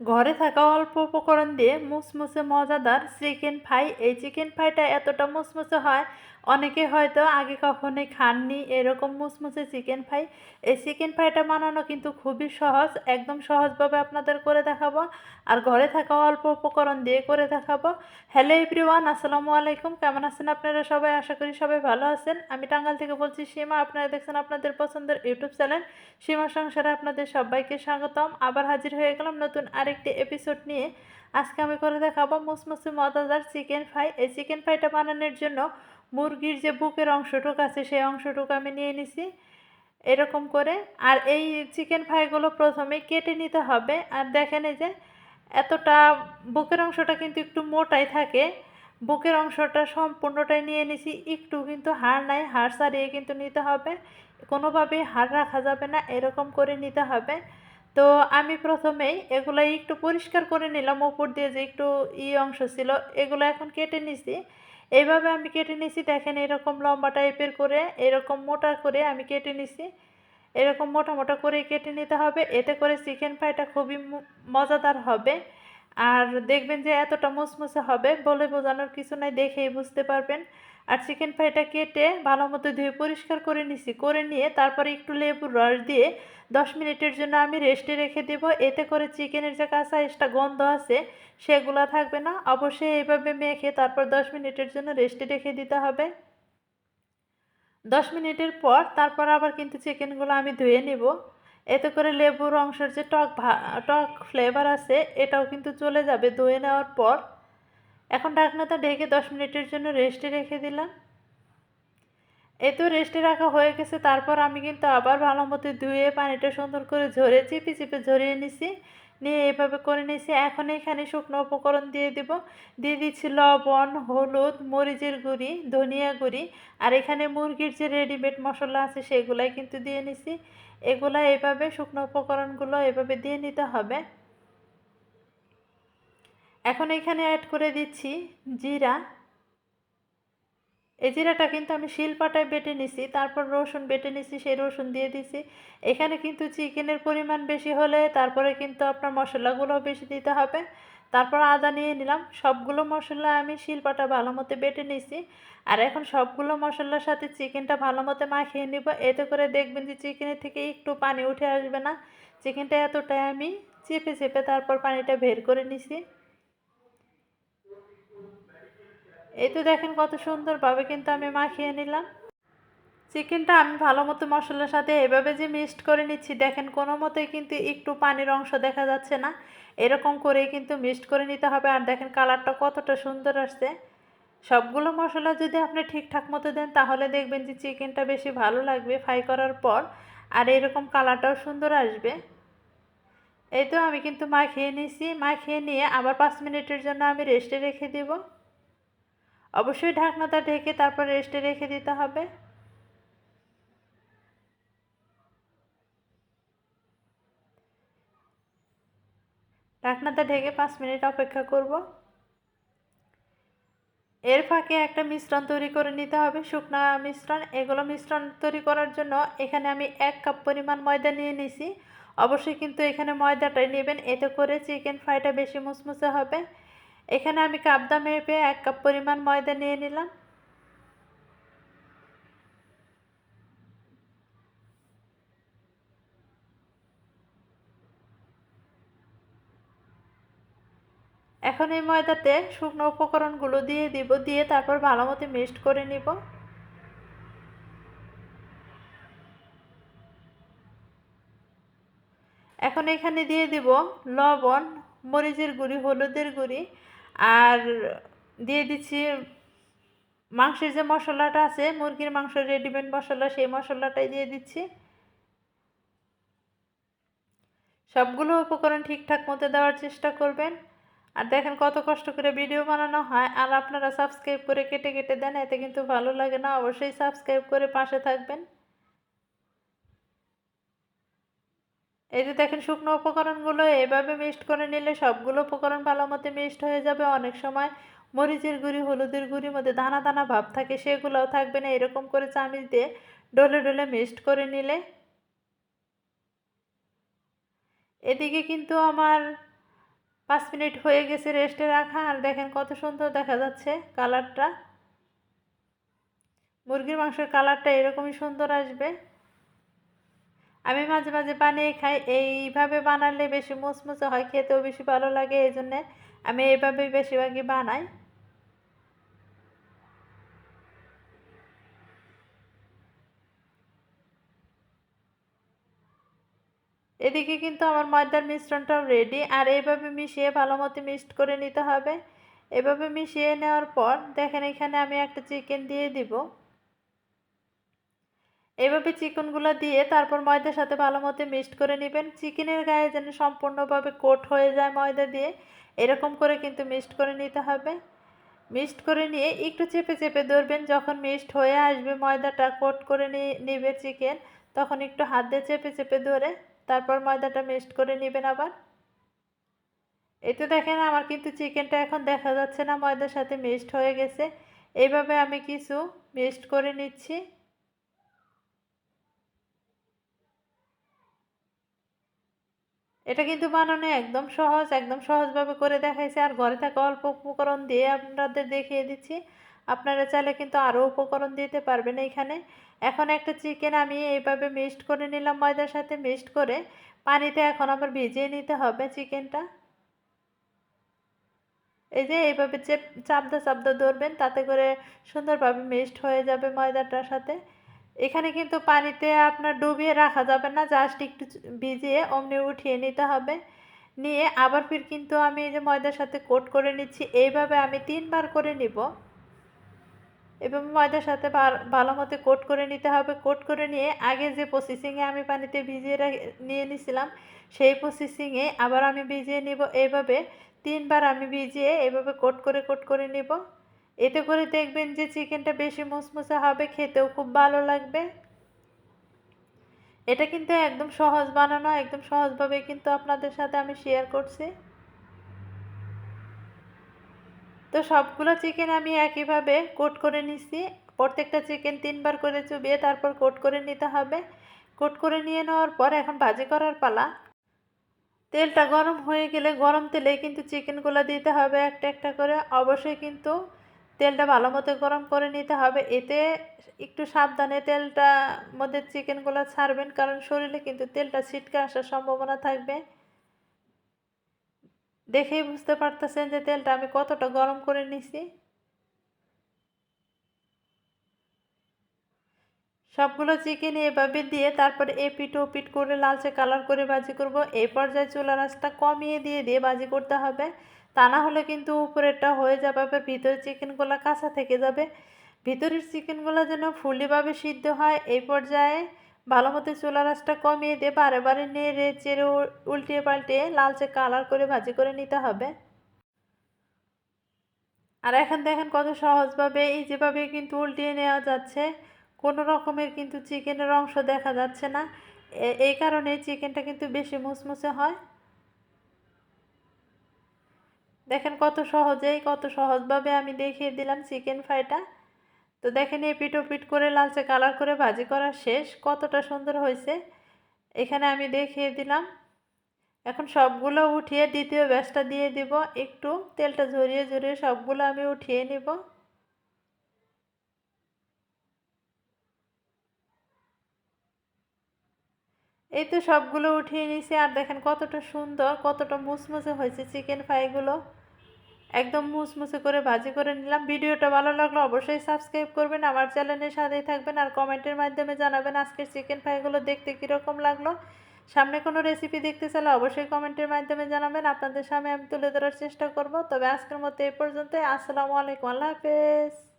ঘরে থাকা অল্প উপকরণ দিয়ে মুসমুসে মজাদার চিকেন ফ্রাই। এই চিকেন ফ্রাইটা এতটা মুসমুসে হয় অনেকে হয়তো আগে কখনোই খাননি এরকম মুসমুসে চিকেন ফ্রাই এই চিকেন ফ্রাইটা বানানো কিন্তু খুবই সহজ, একদম সহজভাবে আপনাদের করে দেখাবো। আর ঘরে থাকা অল্প উপকরণ দিয়ে করে দেখাবো। হ্যালো এভরিওয়ান আসসালামু আলাইকুম। কেমন আছেন আপনারা সবাই? আশা করি সবাই ভালো আছেন। আমি টাঙ্গাল থেকে বলছি সীমা। আপনারা দেখছেন আপনাদের পছন্দের ইউটিউব চ্যানেল। সীমা সংসারে আপনাদের সবাইকে স্বাগতম। আবার হাজির হয়ে গেলাম নতুন আরেকটি এপিসোড নিয়ে। আজকে আমি করে দেখাবো মুসমুসে মজাদার চিকেন ফ্রাই এই চিকেন ফ্রাইটা বানানোর জন্য মুরগির যে বুকের অংশটুক আছে, সেই অংশটুকু আমি নিয়ে নিছি এরকম করে। আর এই চিকেন ফ্রাইগুলো প্রথমে কেটে নিতে হবে। আর দেখেন এই যে এতটা বুকের অংশটা কিন্তু একটু মোটাই থাকে। বুকের অংশটা সম্পূর্ণটাই নিয়ে নিছি। একটু কিন্তু হাড় নাই, হাড় সারিয়ে কিন্তু নিতে হবে। কোনোভাবেই হাড় রাখা যাবে না, এরকম করে নিতে হবে। তো আমি প্রথমেই এগুলো একটু পরিষ্কার করে নিলাম। উপর দিয়ে যে একটু ই অংশ ছিল, এগুলো এখন কেটে নিছি। এইভাবে আমি কেটে নিছি, দেখেন এরকম লম্বা টাইপের করে, এরকম মোটা করে আমি কেটে নিছি। এরকম মোটা মোটা করে কেটে নিতে হবে, এতে করে চিকেন ফ্রাইটা খুবই মজাদার হবে। আর দেখবেন যে এতটা মুসমুসে হবে বলে বোঝানোর কিছু নাই, দেখেই বুঝতে পারবেন। আর চিকেন ফ্রাইটা কেটে ভালো মতো ধুয়ে পরিষ্কার করে নিছি। করে নিয়ে তারপরে একটু লেবুর রস দিয়ে দশ মিনিটের জন্য আমি রেস্টে রেখে দেব। এতে করে চিকেনের যে কাঁচা এক্সট্রা গন্ধ আছে, সেগুলো থাকবে না। অবশ্যই এইভাবে মেখে তারপর দশ মিনিটের জন্য রেস্টে রেখে দিতে হবে। দশ মিনিটের পর তারপর আবার কিন্তু চিকেনগুলো আমি ধুয়ে নেব। এতে করে লেবুর অংশের যে টক টক ফ্লেভার আছে, এটাও কিন্তু চলে যাবে। ধুয়ে নেওয়ার পর এখন ঢাকনাটা ঢেকে দশ মিনিটের জন্য রেস্টে রেখে দিলাম। এই তো রেস্টে রাখা হয়ে গেছে, তারপর আমি কিন্তু আবার ভালো মতো ধুয়ে, পানিটা সুন্দর করে ঝরে চিপে চিপে ঝরিয়ে নিছি। নিয়ে এভাবে করে নিয়েছি এখন এখানে শুকনো উপকরণ দিয়ে দিব। দিয়ে দিচ্ছি লবণ, হলুদ, মরিচের গুঁড়ি, ধনিয়া গুঁড়ি, আর এখানে মুরগির যে রেডিমেড মশলা আছে সেগুলাই কিন্তু দিয়ে নিছি। এগুলা এভাবে শুকনো উপকরণগুলো এভাবে দিয়ে নিতে হবে। এখন এখানে অ্যাড করে দিচ্ছি জিরা। এই জিরাটা কিন্তু আমি শিলপাটায় বেটে নিছি, তারপর রসুন বেটে নিছি, সেই রসুন দিয়ে দিছি। এখানে কিন্তু চিকেনের পরিমাণ বেশি হলে তারপরে কিন্তু আপনার মশলাগুলো বেশি দিতে হবে। তারপর আদা নিয়ে নিলাম, সবগুলো মশলা আমি শিলপাটা ভালো মতো বেটে নিছি। আর এখন সবগুলো মশলার সাথে চিকেনটা ভালো মতো মাখিয়ে নিব, এতে করে দেখবেন যে চিকেনের থেকে একটু পানি উঠে আসবে না। চিকেনটা এতটাই আমি চেপে চেপে তারপর পানিটা বের করে নিছি। এই তো দেখেন কত সুন্দরভাবে কিন্তু আমি মাখিয়ে নিলাম। চিকেনটা আমি ভালো মতো মশলার সাথে এভাবে যে মিক্সড করে নিচ্ছি, দেখেন কোনো মতেই কিন্তু একটু পানির অংশ দেখা যাচ্ছে না। এরকম করেই কিন্তু মিক্সড করে নিতে হবে আর দেখেন কালারটা কতটা সুন্দর আসছে। সবগুলো মশলা যদি আপনি ঠিকঠাক মতো দেন, তাহলে দেখবেন যে চিকেনটা বেশি ভালো লাগবে ফ্রাই করার পর আর এরকম কালারটাও সুন্দর আসবে। এই তো আমি কিন্তু মাখিয়ে নিছি। মাখিয়ে নিয়ে আবার পাঁচ মিনিটের জন্য আমি রেস্টে রেখে দেবো। অবশ্যই ঢাকনাটা ঢেকে তারপর রেস্টে রেখে দিতে হবে। ঢাকনাটা ঢেকে পাঁচ মিনিট অপেক্ষা করব। এর ফাঁকে একটা মিশ্রণ তৈরি করে নিতে হবে, শুকনা মিশ্রণ। এগুলো মিশ্রণ তৈরি করার জন্য এখানে আমি এক কাপ পরিমাণ ময়দা নিয়ে নিছি। অবশ্যই কিন্তু এখানে ময়দাটাই নেবেন, এতে করে চিকেন ফ্রাইটা বেশি মুসমুসে হবে। এখানে আমি কাবদা মেপে এক কাপ পরিমাণ ময়দা নিয়ে নিলাম। এখন এই ময়দাতে শুকনো উপকরণগুলো দিয়ে দিব, দিয়ে তারপর ভালো মতো মিক্সড করে নিব। এখন এখানে দিয়ে দিব লবণ, মরিচের গুঁড়ি, হলুদের গুঁড়ি আর দিয়ে দিচ্ছি মাংসের যে মশলাটা আছে, মুরগির মাংস রেডিমেড মশলা, সেই মশলাটাই দিয়ে দিচ্ছি। সবগুলো উপকরণ ঠিকঠাক মতো দেওয়ার চেষ্টা করবেন। আর দেখেন কত কষ্ট করে ভিডিও বানানো হয়। আর আপনারা সাবস্ক্রাইব করে কেটে কেটে দেন, এতে কিন্তু ভালো লাগে না। অবশ্যই সাবস্ক্রাইব করে পাশে থাকবেন। এই যে দেখেন শুকনো উপকরণগুলো এভাবে মিক্সড করে নিলে সবগুলো উপকরণ ভালো মতো মিক্সড হয়ে যাবে। অনেক সময় মরিচের গুঁড়ি, হলুদের গুঁড়ির মধ্যে দানা দানা ভাব থাকে সেগুলোও থাকবে না। এরকম করে চামিচ দিয়ে ডলে ডলে মিক্সড করে নিলে এদিকে কিন্তু আমার পাঁচ মিনিট হয়ে গেছে রেস্টে রাখা। আর দেখেন কত সুন্দর দেখা যাচ্ছে কালারটা। মুরগির মাংসের কালারটা এরকমই সুন্দর আসবে। আমি মাঝে মাঝে বানিয়ে খাই। এইভাবে বানালে বেশি মুচমুচে হয়, খেতেও বেশি ভালো লাগে এই জন্যে আমি এইভাবেই বেশিরভাগই বানাই। এদিকে কিন্তু আমার ময়দার মিশ্রণটাও রেডি আর এইভাবে মিশিয়ে ভালো মতো মিক্সড করে নিতে হবে। এভাবে মিশিয়ে নেওয়ার পর দেখেন এখানে আমি একটা চিকেন দিয়ে দিব। এভাবে চিকেনগুলো দিয়ে তারপর ময়দার সাথে ভালো মতো মিক্সড করে নেবেন। চিকেনের গায়ে যেন সম্পূর্ণভাবে কোট হয়ে যায় ময়দা দিয়ে। এরকম করে কিন্তু মিক্সড করে নিতে হবে। মিক্সড করে নিয়ে একটু চেপে চেপে ধরবেন। যখন মিক্সড হয়ে আসবে ময়দাটা কোট করে নিবে চিকেন, তখন একটু হাত দিয়ে চেপে চেপে ধরে তারপর ময়দাটা মিক্সড করে নেবেন আবার। এই তো দেখেন আমার কিন্তু চিকেনটা এখন দেখা যাচ্ছে না ময়দার সাথে মিক্সড হয়ে গেছে। এইভাবে আমি কিছু মিক্সড করে নিচ্ছি। এটা কিন্তু বানানো একদম সহজ, একদম সহজভাবে করে দেখাইছে। আর ঘরে থাকা অল্প উপকরণ দিয়ে আপনাদের দেখিয়ে দিচ্ছি। আপনারা চাইলে কিন্তু আরও উপকরণ দিতে পারবেন এইখানে এখন একটা চিকেন আমি এইভাবে মিক্সড করে নিলাম ময়দার সাথে। মিক্সড করে পানিতে এখন আবার ভিজিয়ে নিতে হবে চিকেনটা এই যে এইভাবে চেপ চাপদা চাপদা ধরবেন, তাতে করে সুন্দরভাবে মিক্সড হয়ে যাবে ময়দাটার সাথে। এখানে কিন্তু পানিতে আপনার ডুবিয়ে রাখা যাবে না জাস্ট একটু ভিজিয়ে অমনি উঠিয়ে নিতে হবে। নিয়ে আবার ফির কিন্তু আমি এই যে ময়দার সাথে কোট করে নিচ্ছি, এইভাবে আমি তিনবার করে নিব। এবং ময়দার সাথে ভালো মতো কোট করে নিতে হবে। কোট করে নিয়ে আগে যে প্রসেসিংয়ে আমি পানিতে ভিজিয়ে নিয়ে নিছিলাম, সেই প্রসেসিংয়ে আবার আমি ভিজিয়ে নিব। এইভাবে তিনবার আমি ভিজিয়ে এইভাবে কোট করে কোট করে নিব। এতে করে দেখবেন যে চিকেনটা বেশি মুসমুসে হবে, খেতেও খুব ভালো লাগবে। এটা কিন্তু একদম সহজ বানানো, একদম সহজভাবে কিন্তু আপনাদের সাথে আমি শেয়ার করছি। তো সবগুলো চিকেন আমি একইভাবে কোট করে নিছি। প্রত্যেকটা চিকেন তিনবার করে চুবিয়ে তারপর কোট করে নিতে হবে। কোট করে নিয়ে নেওয়ার পর এখন ভাজি করার পালা। তেলটা গরম হয়ে গেলে গরম তেলে কিন্তু চিকেনগুলো দিতে হবে একটা একটা করে। অবশ্যই কিন্তু তেলটা ভালো মতো গরম করে নিতে হবে। এতে একটু সাবধানে তেলটা মধ্যে চিকেনগুলো ছাড়বেন, কারণ শরীরে কিন্তু তেলটা ছিটকে আসার সম্ভাবনা থাকবে। দেখেই বুঝতে পারতেছেন যে তেলটা আমি কতটা গরম করে নিছি। সবগুলো চিকেন এভাবে দিয়ে তারপরে এ পিট ও পিট করে লালচে কালার করে ভাজি করব। এই পর্যায়ে চুলা রাসটা কমিয়ে দিয়ে দিয়ে ভাজি করতে হবে। তা না হলে কিন্তু উপরেরটা হয়ে যাবে, আবার ভিতরের চিকেনগুলো কাঁচা থেকে যাবে। ভিতরের চিকেনগুলো যেন ফুলিভাবে সিদ্ধ হয়, এই পর্যায়ে ভালো মতো চুলা রাসটা কমিয়ে দিয়ে বারে বারে নেড়ে চেড়ে উল্টিয়ে পাল্টিয়ে লালচে কালার করে ভাজি করে নিতে হবে। আর এখন দেখেন কত সহজভাবে, এই যেভাবে কিন্তু উল্টিয়ে নেওয়া যাচ্ছে, কোনো রকমের কিন্তু চিকেনের অংশ দেখা যাচ্ছে না। এই কারণে চিকেনটা কিন্তু বেশি মুসমুসে হয়। দেখেন কত সহজেই, কত সহজভাবে আমি দেখিয়ে দিলাম চিকেন ফ্রাইটা তো দেখেন এই পিট পিট করে লালচে কালার করে ভাজি করা শেষ, কতটা সুন্দর হয়েছে। এখানে আমি দেখিয়ে দিলাম। এখন সবগুলো উঠিয়ে দ্বিতীয় ব্যাসটা দিয়ে দিব। একটু তেলটা ঝরিয়ে ঝরিয়ে সবগুলো আমি উঠিয়ে নিব। এই তো সবগুলো উঠিয়ে নিছি। আর দেখেন কতটা সুন্দর, কতটা মুসমুসে হয়েছে চিকেন ফ্রাইগুলো একদম মুসমুসে করে ভাজি করে নিলাম। ভিডিওটা ভালো লাগল অবশ্যই সাবস্ক্রাইব করবেন। আমার চ্যানেলের সাথেই থাকবেন আর কমেন্টের মাধ্যমে জানাবেন আজকের চিকেন ফ্রাইগুলো দেখতে কীরকম লাগল। সামনে কোনো রেসিপি দেখতে চাইলে অবশ্যই কমেন্টের মাধ্যমে জানাবেন। আপনাদের সামনে আমি তুলে ধরার চেষ্টা করব। তবে আজকের মতো এই পর্যন্তই। আসসালামু আলাইকুম। আল্লাহ হাফেজ।